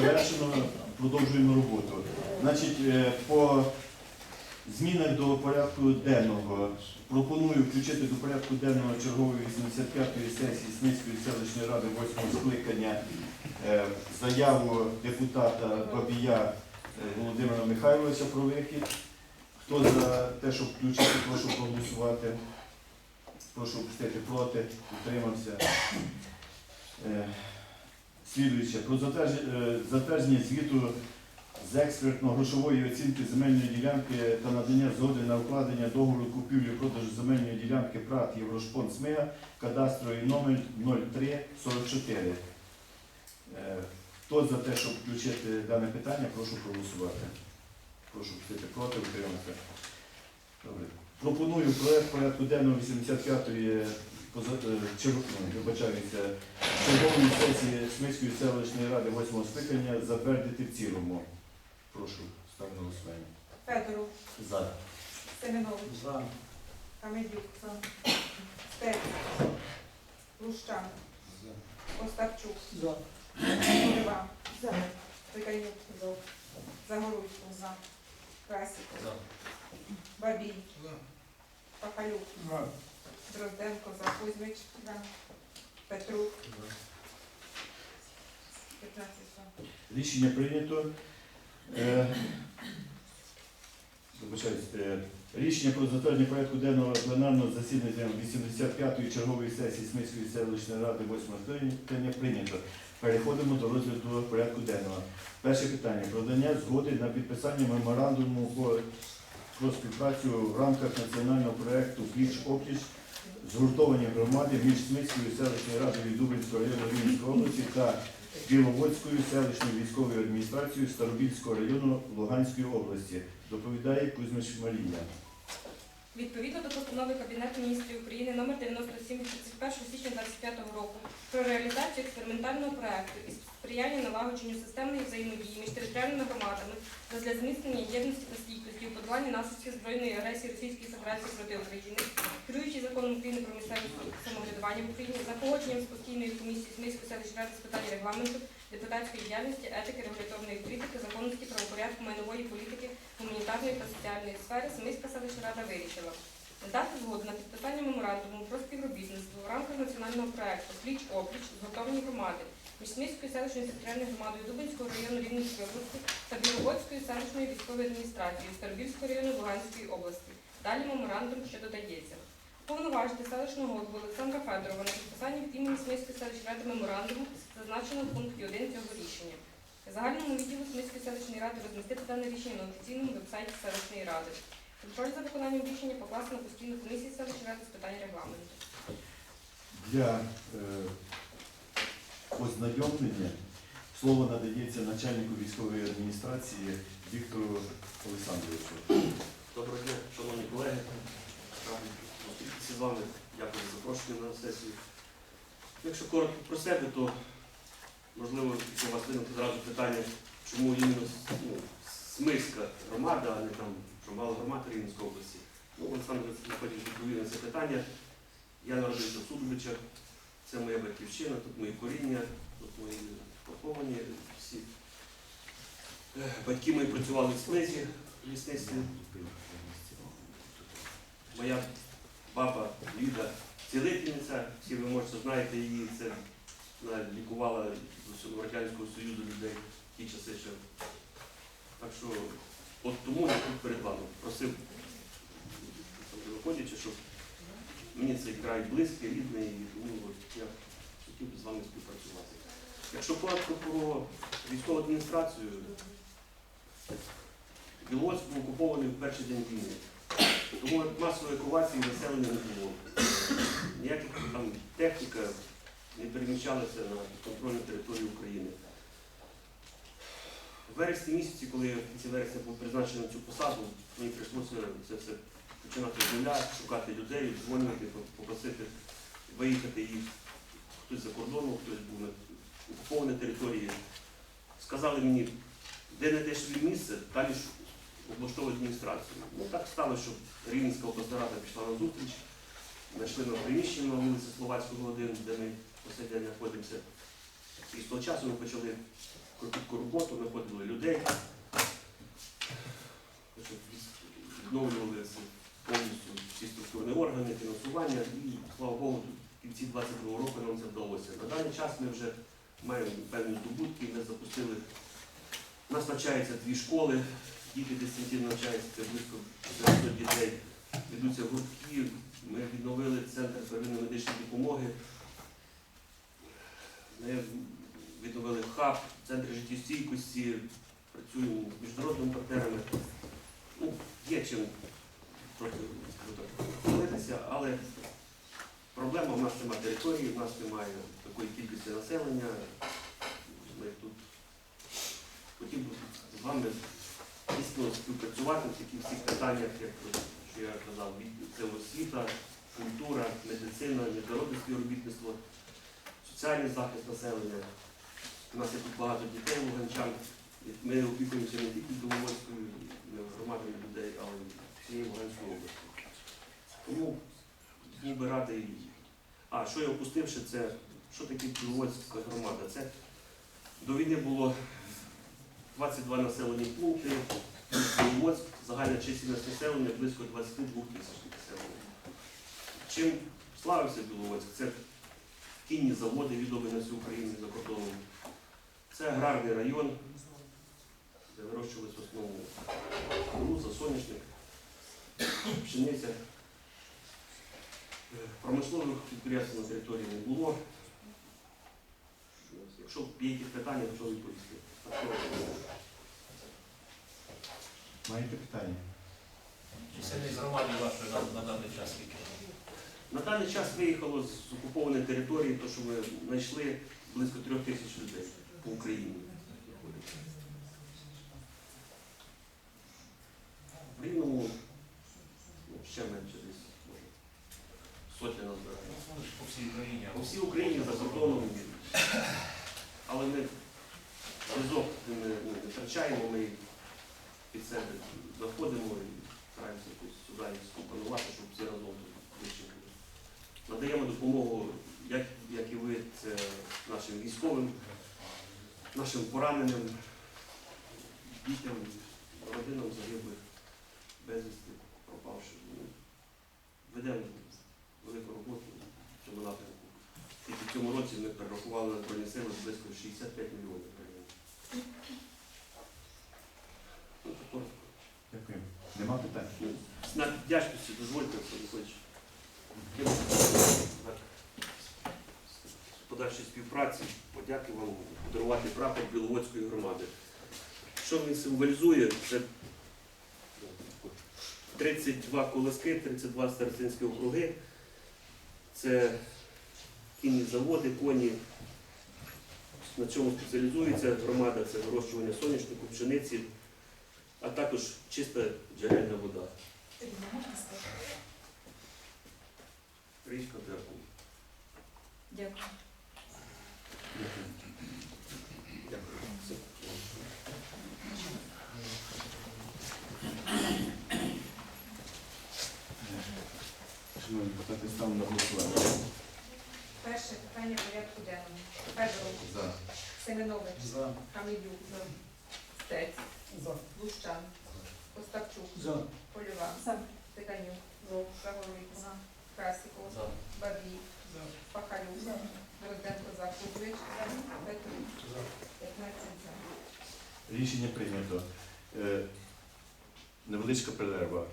завершено, продовжуємо роботу. Значить, е, по змінах до порядку денного пропоную включити до порядку денного чергової 85-ї сесії Смільської селищної ради 8 скликання е, заяву депутата Бабія е, Володимира Михайловича про вихід. Хто за те, щоб включити, прошу проголосувати. Прошу пустити проти, утримався. Слідуюче. Про затвердження, е, звіту з експертно-грошової оцінки земельної ділянки та надання згоди на укладення договору купівлі-продажу земельної ділянки ПРАТ Єврошпон СМИГА, кадастровий номер 0344. Е, Хто за те, щоб включити дане питання, прошу проголосувати. Прошу пустити проти, утримати. Добре. Пропоную проект порядку денного 85-ї е, ну, вибачаюся, чергової сесії Смільської селищної ради 8 скликання затвердити в цілому. Прошу, ставлю на голосування. Федоров, За. Семенович, За. Камедюк, Стець, Лущан, Остапчук, За. Полева, Циканюк, Загоруйко, Красик, Бабій, Пахалюк, Дрозденко, за Кузьмич, Петрук, 15 за. Рішення прийнято. Е, вибачаюсь, е, Рішення про затвердження порядку денного пленарного засідання 85-ї чергової сесії Смільської селищної ради 8 скликання прийнято. Переходимо до розгляду порядку денного. Перше питання. Про надання згоди на підписання меморандуму по- про співпрацю в рамках національного проєкту Пліч опліч згуртовані громади між Смицькою селищною радою Дубинського району Рівненської області та Біловодською селищною військовою адміністрацією Старобільського району Луганської області. Доповідає Кузьмич Марія. Відповідно до постанови Кабінету міністрів України номер 97 від 31 січня 2025 року про реалізацію експериментального проекту із сприяння налагодженню системної взаємодії між територіальними громадами для зміцнення єдності та стійкості у подоланні наслідків збройної агресії Російської Федерації проти України, керуючи законом України про місцеве самоврядування в Україні, за погодженням з постійною комісією Смільської селищної ради з питань регламенту, депутатської діяльності, етики, регуляторної політики, законності, правопорядку, майнової політики, гуманітарної та соціальної сфери Смільська селищна рада вирішила надати згоду на підписання меморандуму про співробітництво в рамках національного проекту Пліч опліч зготовлені громади між Смільською селищною територіальною громадою Дубинського району Рівненської області та Біловодською селищною військовою адміністрацією Старобільського району Луганської області. Далі меморандум, що додається. Повноважити селищного голову Олександра Федорова на підписання від імені Смільської селищної ради меморандуму, зазначено в пункті 1 цього рішення. Загальному відділу Смільської селищної ради розмістити дане рішення на офіційному вебсайті селищної ради. Контроль за виконанням рішення покласти на постійну комісію селищної ради з питань регламенту. Для е, ознайомлення слово надається начальнику військової адміністрації Віктору Олександровичу. Доброго дня, шановні колеги. Зустрітися з вами. Дякую за запрошення на сесію. Якщо коротко про себе, то можливо якщо у вас виникне зразу питання, чому іменно ну, Смиська громада, а не там що мало громад Рівненської області. Ну, Олександр знаходить відповів на це питання. Я народився в Судовичах, це моя батьківщина, тут мої коріння, тут мої поховані всі. Е, Батьки мої працювали в Смизі в лісництві. Моя баба Ліда цілительниця, всі ви можете знаєте її, це лікувала з усього Радянського Союзу людей в ті часи ще. Так що от тому я тут перед вами просив, виходячи, щоб мені цей край близький, рідний, і тому от я хотів би з вами співпрацювати. Якщо коротко про військову адміністрацію, Білоцьк був окупований в перший день війни. Тому масової евакуації населення не було. Ніяких там техніка не переміщалася на контрольну територію України. В вересні місяці, коли в кінці вересня був призначений на цю посаду, мені прийшлося це все починати з нуля, шукати людей, дзвонити, попросити виїхати їх. Хтось за кордоном, хтось був на окупованій території. Сказали мені, де не дешеве місце, далі ж облаштовує адміністрацію. Ну так стало, що Рівненська обласна рада пішла на зустріч, знайшли на приміщення на вулиці Словацького 1, де ми по сей день знаходимося. І з того часу ми почали кропітку роботу, знаходили людей, відновлювали повністю всі структурні органи, фінансування і, слава Богу, в кінці 22 року нам це вдалося. На даний час ми вже маємо певні здобутки, ми запустили. У нас навчаються дві школи, діти дистанційно навчаються, близько 400 дітей. Ведуться гуртки, ми відновили центр первинної медичної допомоги. Ми відновили хаб, центр життєстійкості, працюємо з міжнародними партнерами. Ну, є чим трохи хвалитися, але проблема в нас немає території, в нас немає такої кількості населення. Ми тут хотів би з вами дійсно співпрацювати в таких всіх питаннях, як що я казав, це освіта, культура, медицина, міжнародне співробітництво, соціальний захист населення. У нас є тут багато дітей луганчан. Ми опікуємося не тільки Біловодською е, громадою людей, але й всією Луганською областю. Тому був би радий. А, що я опустивши, це що таке Біловодська громада? Це до війни було 22 населені пункти, Біловодськ, загальна чисельність населення близько 22 тисяч населення. Чим славився Біловодськ? Це кінні заводи, відомі на всю Україну за кордоном. Це аграрний район, де вирощувалися в основному кукурудза, соняшник, пшениця. Е, Промислових підприємств на території не було. Якщо є якісь питання, то відповісти. Маєте питання? Чисельність громади вашої на, на даний час скільки? На даний час виїхало з окупованої території, то що ми знайшли близько трьох тисяч людей по Україні. В Рівному ну, ще менше десь, може, сотня назбирає. По всій країні. По всій Україні за кордоном. Але ми зв'язок не, втрачаємо, ми під себе знаходимо і стараємося якось сюди скомпонувати, щоб всі разом ближче. Надаємо допомогу, як, як і ви, це нашим військовим, нашим пораненим, дітям, родинам загиблих, безвісти, пропавших. Ведемо велику роботу в цьому напрямку. Тільки в цьому році ми перерахували на Збройні сили близько 65 мільйонів гривень. Ну. Дякую. Нема питань? Ну, Знак вдячності дозвольте, Ігорович. Так. З подальшої співпраці подяки вам подарувати прапор Біловодської громади. Що він символізує? Це 32 колоски, 32 старостинські округи. Це кінні заводи, коні. На чому спеціалізується громада, це вирощування соняшнику, пшениці, а також чиста джерельна вода. Річка. Дякую. Дякую. Дякую. Все. Шановні депутати, ставимо на голосування. Перше питання порядку денному. Федоров, За. Семенович, За. Хамідюк, Стець, За. Лущан, Остапчук, За. Польова, За. Тиканюк, Загоруйко, Красиков, За. Бабій, За. Пахалюк, За. Дрозденко, за Кузьмич, Петрук, 15 за. Рішення прийнято. Е, Невеличка перерва.